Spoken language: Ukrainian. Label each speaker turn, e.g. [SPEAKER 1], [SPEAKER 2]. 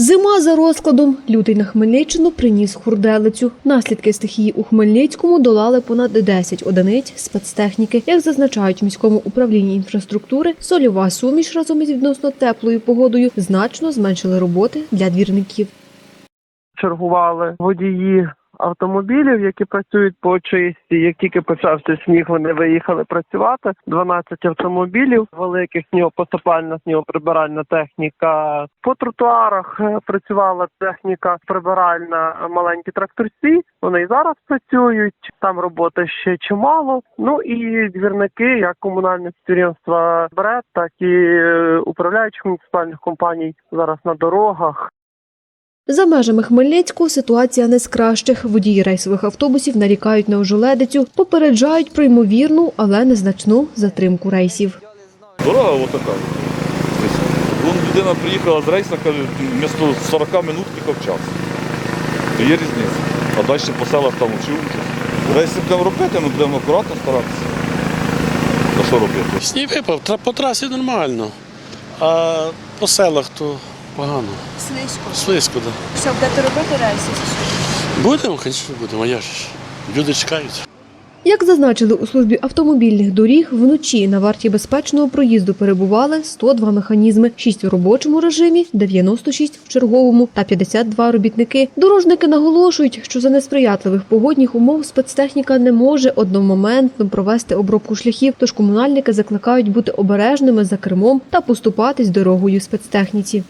[SPEAKER 1] Зима за розкладом. Лютий на Хмельниччину приніс хурделицю. Наслідки стихії у Хмельницькому долали понад 10 одиниць спецтехніки. Як зазначають в міському управлінні інфраструктури, сольова суміш разом із відносно теплою погодою значно зменшили роботи для двірників.
[SPEAKER 2] чергували водії автомобілів, які працюють по очисті. Як тільки почався сніг, вони виїхали працювати. 12 автомобілів, великих снігопосипальна, снігоприбиральна техніка. По тротуарах е, працювала техніка прибиральна, маленькі тракторці. Вони і зараз працюють. Там роботи ще чимало. Ну і двірники, як комунальне підприємства БРЕД, так і е, управляючих муніципальних компаній зараз на дорогах.
[SPEAKER 1] За межами Хмельницького ситуація не з кращих. Водії рейсових автобусів нарікають на ожеледицю, попереджають про ймовірну, але незначну затримку рейсів.
[SPEAKER 3] Дорога отака. Вон людина приїхала з рейсу, каже, вмісто 40 минут їхав час. То є різниця. А далі по селах там вчив. Рейси будемо робити, ми будемо акуратно старатися. А що робити?
[SPEAKER 4] Сніг випав, по трасі нормально, а по селах то погано.
[SPEAKER 5] Слизько.
[SPEAKER 4] Слизько, так. Да.
[SPEAKER 5] Що будете робити рейси?
[SPEAKER 4] Будемо, звісно, будемо, а я ж. Люди чекають.
[SPEAKER 1] Як зазначили у службі автомобільних доріг, вночі на варті безпечного проїзду перебували 102 механізми, 6 у робочому режимі, 96 в черговому та 52 робітники. Дорожники наголошують, що за несприятливих погодних умов спецтехніка не може одномоментно провести обробку шляхів, тож комунальники закликають бути обережними за кермом та поступатись дорогою спецтехніці.